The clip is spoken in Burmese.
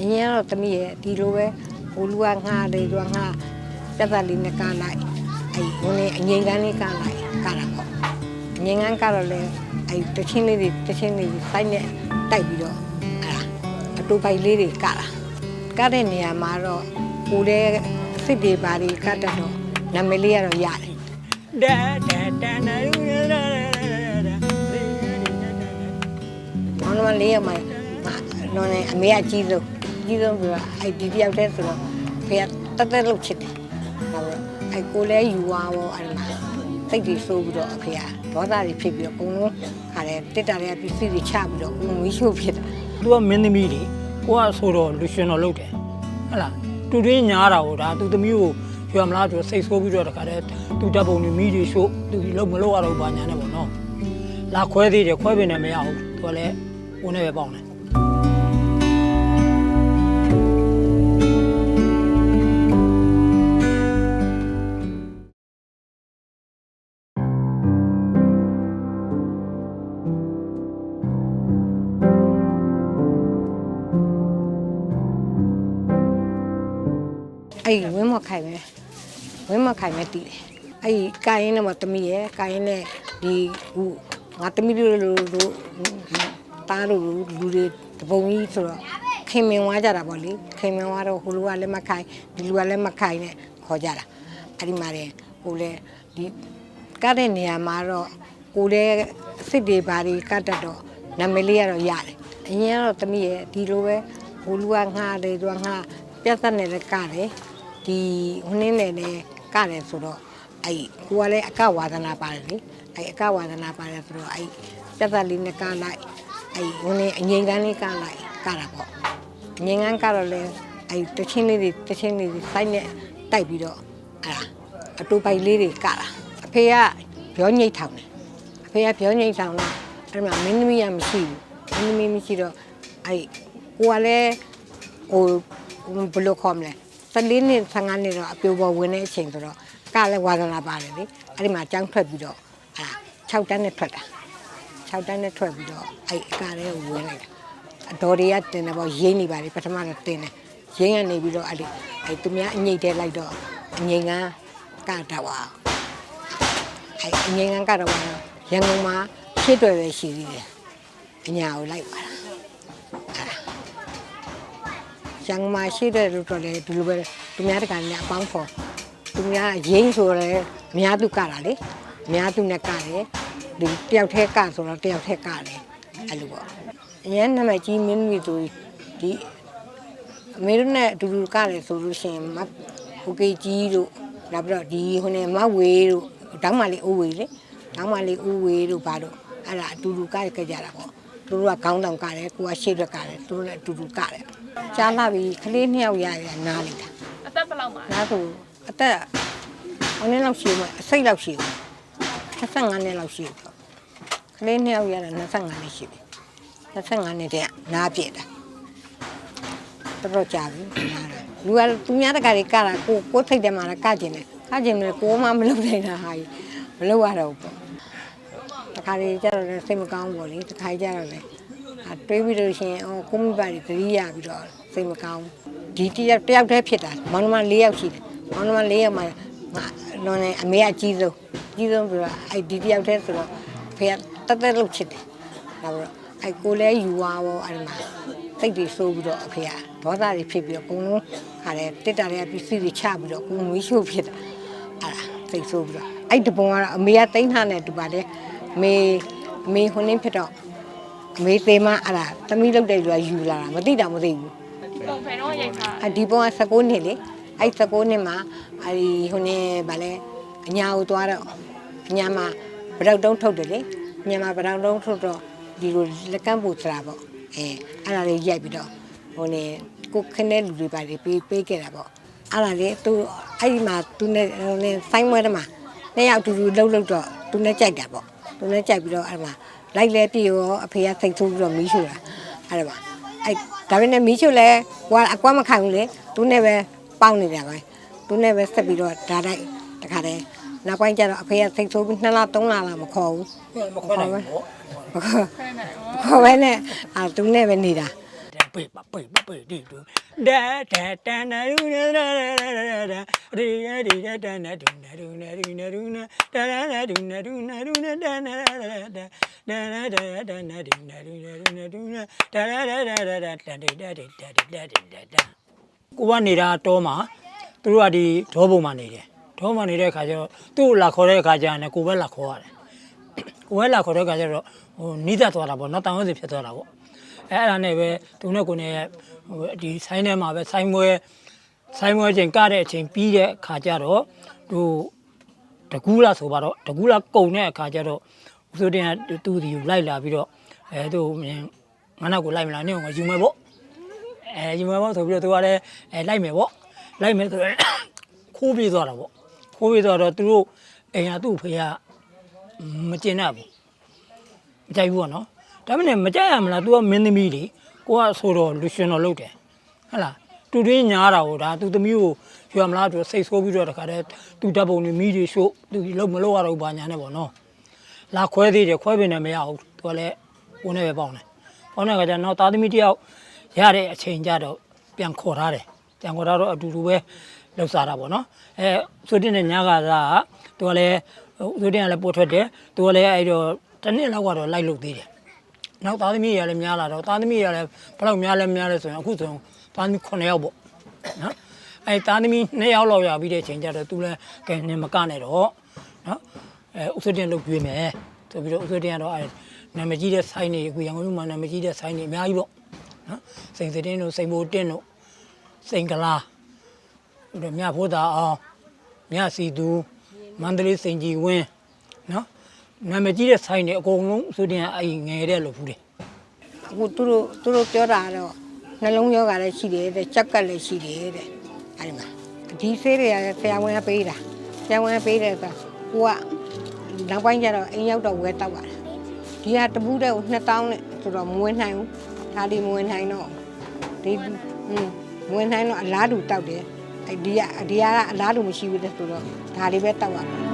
အရင်ကတော့တမီးရဲ့ဒီလိုပဲဟိုလူကငှားတယ်သူကငှားတက်တက်လေးနဲ့ကလိုက်အဲ့ဟိုနေအငိမ်ကန်းလေးကလိုက်ကတာပေါ့အငိမ်ကန်းကတော့လေအဲ့တချင်းလေးတွေတချင်းလေးတွေစိုက်နဲ့တိုက်ပြီးတော့အဲ့ဒါအတူပိုက်လေးတွေကတာကတဲ့နေရာမှာတော့ကိုယ်တဲ့စစ်တွေပါတွေကတ်တတ်တော့နာမည်လေးကတော့ရတယ်ဒါဒါဒါနာရူရလာလာမောင်နှမလေးရမှာငါတော့နေအမေကအကြီးဆုံး ကြီးဆုံးဆိုတော့အဲ့ဒီတယောက်တည်းဆိုတော့ဖေကတက်တက်လို့ချစ်တယ်ဒါပေမဲ့အဲ့ကိုလည်းယူသွားတော့အဲ့မှာစိတ်တွေဆိုးပြီးတော့အဖေကဒေါသတွေဖြစ်ပြီးတော့အကုန်လုံးခါတယ်တစ်တာတွေကပစ္စည်းတွေချပြီးတော့အကုန်မီးရှို့ဖြစ်တာသူကမင်းသမီးလေကိုကဆိုတော့လူရှင်တော်လုပ်တယ်ဟဟလားတူတွင်းညားတာကိုဒါသူသမီးကိုရွာမလားဆိုစိတ်ဆိုးပြီးတော့တခါတည်းသူတပ်ပုံတွေမိတွေရှို့သူဒီလုံးမလို့ရတော့ဘာညာနဲ့ပေါ့နော်လာခွဲသေးတယ်ခွဲပင်လည်းမရဘူးသူကလည်းဦးနဲ့ပဲပေါင်းတယ် အဲ့ဝင်းမခိုင်ပဲဝင်းမခိုင်ပဲတည်တယ်အဲ့ကာရင်နဲ့မတမီးရဲ့ကာရင်နဲ့ဒီဟိုငါတမီးတို့လိုလိုတားတို့လူတွေတပုံကြီးဆိုတော့ခင်မင်ဝါကြတာပေါ့လေခင်မင်ဝါတော့ဟိုလူကလည်းမခိုင်ဒီလူကလည်းမခိုင်နဲ့ခေါ်ကြတာအဲ့ဒီမှာတဲ့ဟိုလေဒီကတ်တဲ့နေရာမှာတော့ကိုလည်းစစ်တွေဘာတွေကတ်တတ်တော့နာမည်လေးကတော့ရတယ်အရင်ကတော့တမီးရဲ့ဒီလိုပဲဟိုလူကငှားတယ်သူကငှားပြတ်သက်နေလည်းကတယ် ဒီဟိုနင်းနေနဲ့ကတယ်ဆိုတော့အဲ့ကိုကလည်းအကဝါဒနာပါတယ်လေအဲ့အကဝါဒနာပါတယ်ဆိုတော့အဲ့ပြတ်သက်လေးနဲ့ကလိုက်အဲ့ဟိုနင်းအငိမ်ကန်းလေးကလိုက်ကတာပေါ့အငိမ်ကန်းကတော့လေအဲ့တချင်းလေးတွေတချင်းလေးတွေစိုက်နဲ့တိုက်ပြီးတော့အဲ့ဒါအတူပိုက်လေးတွေကတာအဖေကပြောညိတ်ထောင်တယ်အဖေကပြောညိတ်ထောင်တော့အဲ့မှာမင်းသမီးကမရှိဘူးမင်းသမီးမရှိတော့အဲ့ကိုကလည်းဟိုဘယ်လိုခေါ်မလဲ 14နှစ်15နှစ်တော့အပြိုပေါ်ဝင်တဲ့အချိန်ဆိုတော့ကလည်းဝါသနာပါတယ်လေအဲ့ဒီမှာចောင်းထွက်ပြီးတော့အဲ့6တန်းနဲ့ထွက်တာ6တန်းနဲ့ထွက်ပြီးတော့အဲ့အကလည်းဝင်လိုက်တာအတော်တွေကတင်တယ်ပေါ့ရင်းနေပါလေပထမတော့တင်တယ်ရင်းကနေပြီးတော့အဲ့ဒီအဲ့သူများအငိတ်တဲလိုက်တော့အငိမ်ကကတော့ပါအဲ့အငိမ်ကကတော့ပါတော့ရန်ကုန်မှာရှစ်တွယ်ပဲရှိသေးတယ်အညာကိုလိုက်ပါတာ ရန်ကုန်မှာရှိတဲ့လူတော်လည်းဒီလိုပဲသူများတကာနဲ့အပေါင်းဖော်သူများရင်းဆိုရဲအများသူကတာလေအများသူနဲ့ကတယ်ဒီတယောက်တည်းကဆိုတော့တယောက်တည်းကတယ်အဲ့လိုပေါ့အရင်နာမည်ကြီးမင်းမီဆိုဒီအမေတို့နဲ့အတူတူကတယ်ဆိုလို့ရှိရင်မဟိုကေကြီးတို့နောက်ပြီးတော့ဒီဟိုနေမဝေးတို့တောင်းမလေးအိုးဝေးလေတောင်းမလေးအိုးဝေးတို့ဘာတို့အဲ့ဒါအတူတူကကြကြတာပေါ့သူတို့ကခေါင်းတောင်ကတယ်ကိုကရှေ့ဘက်ကတယ်သူတို့လည်းအတူတူကတယ် ကြားလာပြီခလေးနှစ်ယောက်ရရနားလိုက်တာအသက်ဘယ်လောက်မှာနားဆိုအသက်ဘယ်နှစ်လောက်ရှိမလဲအစိတ်လောက်ရှိတယ်25နှစ်လောက်ရှိတယ်ခလေးနှစ်ယောက်ရတာ25နှစ်ရှိတယ်25နှစ်တည်းနားပြည့်တာတော်တော်ကြာပြီနားတာလူကသူများတကာတွေကတာကိုကိုထိတ်တယ်မှာကကြင်တယ်ကကြင်တယ်ကိုမှမလုပ်နိုင်တာဟာကြီးမလုပ်ရတော့ဘူးပေါ့တခါလေကျတော့လည်းစိတ်မကောင်းဘူးလေတခါကျတော့လည်းအ တွေးပြီးလို့ရှိရင်အော်ကိုမိဘတွေသတိရပြီးတော့စိတ်မကောင်းဘူးဒီတယောက်တယောက်တည်းဖြစ်တာမောင်နှမ၄ယောက်ရှိတယ်မောင်နှမ၄ယောက်မှာငါလွန်နေအမေကအကြီးဆုံးအကြီးဆုံးဆိုတော့အဲ့ဒီတယောက်တည်းဆိုတော့ဖေကတက်တက်လို့ချစ်တယ်ဒါပြီးတော့အဲ့ကိုလည်းယူသွားတော့အဲ့ဒီမှာစိတ်တွေဆိုးပြီးတော့အဖေကဒေါသတွေဖြစ်ပြီးတော့အကုန်လုံးခါတယ်တစ်တာတွေကပစ္စည်းတွေချပြီးတော့အကုန်မီးရှို့ဖြစ်တာအဲ့ဒါစိတ်ဆိုးပြီးတော့အဲ့ဒီပုံကတော့အမေကတိန်းထားနေတူပါတယ်အမေအမေဟိုနေဖြစ်တော့အ မေသေးမအဲ့ဒါသမီးလုတ်တဲ့လူကယူလာတာမသိတာမသိဘူးဒီပုံဖယ်တော့ရိုက်ထားအဒီပုံက16နှစ်လေအဲ့16နှစ်မှာအဲ့ဒီဟိုနေဗာလဲအညာကိုသွားတော့အညာမှာဗရောက်တုံးထုတ်တယ်လေအညာမှာဗရောက်တုံးထုတ်တော့ဒီလိုလက်ကမ်းပူစရာပေါ့အဲအဲ့ဒါလေးရိုက်ပြီးတော့ဟိုနေကိုခနဲ့လူတွေပါလေပေးပေးခဲ့တာပေါ့အဲ့ဒါလေသူအဲ့ဒီမှာသူနဲ့ဟိုနေဆိုင်းမွဲတမှာနှစ်ယောက်အတူတူလှုပ်လှုပ်တော့သူနဲ့ကြိုက်တာပေါ့သူနဲ့ကြိုက်ပြီးတော့အဲ့မှာ လိုက်လဲပြေရောအဖေကစိတ်ဆိုးပြီးတော့မီးရှို့တာအဲ့ဒါပါအဲ့ဒါပေမဲ့မီးချိုလဲဟိုကအကွက်မခံဘူးလေသူနဲ့ပဲပေါင်းနေတာပဲသူနဲ့ပဲဆက်ပြီးတော့ဒါတိုက်တခါတည်းနောက်ပိုင်းကျတော့အဖေကစိတ်ဆိုးပြီး2လ3လလာမခေါ်ဘူးမခွဲနိုင်ဘူးမခေါ်ဖယ်နေခေါ်ပဲနဲ့အာသူနဲ့ပဲနေတာဘ ပေပပေပပေဒီတူဒါဒါတန်နာရူနာရာရာရာရီရရီရတန်နာဒူနာဒူနာဒူနာဒူနာဒါနာနာဒူနာဒူနာဒူနာဒါနာရာဒါဒါနာဒါဒါနာဒူနာဒူနာဒူနာဒူနာဒါနာရာရာရာတန်တေဒါတေဒါတေဒါတေဒါဒါကိုကနေတာတော့မှာသူတို့ကဒီဒေါပုံမှာနေတယ်ဒေါမှာနေတဲ့အခါကျတော့သူ့လာခေါ်တဲ့အခါကျရင်ကိုပဲလာခေါ်ရတယ်ကိုပဲလာခေါ်တဲ့အခါကျတော့ဟိုနီးသက်သွားတာပေါ့နော်တန်ရုံးစီဖြစ်သွားတာပေါ့ အဲအဲ့ဒါနဲ့ပဲသူနဲ့ကိုနဲ့ဟိုဒီဆိုင်ထဲမှာပဲဆိုင်မွဲဆိုင်မွဲချိန်ကတဲ့အချိန်ပြီးတဲ့ခါကျတော့သူတကူးလာဆိုပါတော့တကူးလာကုံတဲ့အခါကျတော့ဦးစိုးတင်ကသူ့ဒီကိုလိုက်လာပြီးတော့အဲသူငါနောက်ကိုလိုက်မလားနင့်ကယူမယ်ပေါ့အဲယူမယ်ပေါ့ဆိုပြီးတော့သူကလည်းအဲလိုက်မယ်ပေါ့လိုက်မယ်ဆိုတော့ခိုးပြေးသွားတာပေါ့ခိုးပြေးသွားတော့သူတို့အိမ်ကသူ့ဖေကမကျင်တတ်ဘူးမကြိုက်ဘူးပေါ့နော် ဒါမှမကြိုက်ရမလား तू ကမင်းသမီးလေကိုကဆိုတော့လူရှင်တော်လုပ်တယ်ဟုတ်လားတူတွင်းညားတာဟိုဒါသူသမီးကိုယူရမလားသူစိတ်ဆိုးပြီးတော့တခါတည်းသူဓာတ်ပုံတွေမိတွေရှို့သူလုံးမလို့ရတော့ဘာညာနဲ့ပေါ့နော်လာခွဲသေးတယ်ခွဲပင်နဲ့မရဘူးသူကလည်းဝင်နေပဲပေါက်နေပေါက်နေကကြတော့သားသမီးတယောက်ရတဲ့အချိန်ကြတော့ပြန်ခေါ်ထားတယ်ပြန်ခေါ်ထားတော့အတူတူပဲလောက်စားတာပေါ့နော်အဲဆိုတင်တဲ့ညာကသာသူကလည်းဆိုတင်ကလည်းပို့ထွက်တယ်သူကလည်းအဲ့တော့တစ်နှစ်လောက်ကတော့လိုက်လုပ်သေးတယ် နောက်သားသမီးတွေကလည်းများလာတော့သားသမီးတွေကလည်းဘယ်လောက်များလဲများလဲဆိုရင်အခုဆိုရင်သားသမီး9ယောက်ပေါ့နော်အဲသားသမီး2ယောက်လောက်ရပြီးတဲ့အချိန်ကျတော့သူလည်းကဲနေမကနေတော့နော်အဲဥစတင်လုပ်ကျွေးမယ်ဆိုပြီးတော့ဥစတင်ကတော့အဲနာမည်ကြီးတဲ့ဆိုင်တွေအခုရန်ကုန်မြို့မှာနာမည်ကြီးတဲ့ဆိုင်တွေအများကြီးပေါ့နော်စိန်စတင်တို့စိန်ဘိုတင်းတို့စိန်ကလာပြီးတော့မြဖို့တာအောင်မြစီသူမန္တလေးစိန်ကြီးဝင်းနော် နာမည်ကြီးတဲ့ဆိုင်တွေအကုန်လုံးဥစတင်ကအဲငယ်တဲ့လို့ဖူးတယ်အခုသူတို့သူတို့ပြောတာတော့နှလုံးယောဂလည်းရှိတယ်တဲ့ချက်ကက်လည်းရှိတယ်တဲ့အဲဒီမှာဒီဆေးတွေကဆရာဝန်ကပေးတာဆရာဝန်ကပေးတယ်ဆိုကိုကနောက်ပိုင်းကျတော့အိမ်ရောက်တော့ဝဲတောက်ပါတယ်ဒီကတပူးတဲ့ကို2000နဲ့ဆိုတော့မဝင်နိုင်ဘူးဒါဒီမဝင်နိုင်တော့ဒီอืมမဝင်နိုင်တော့အလားတူတောက်တယ်အဲဒီကဒီကအလားတူမရှိဘူးတဲ့ဆိုတော့ဒါလေးပဲတောက်ရတယ်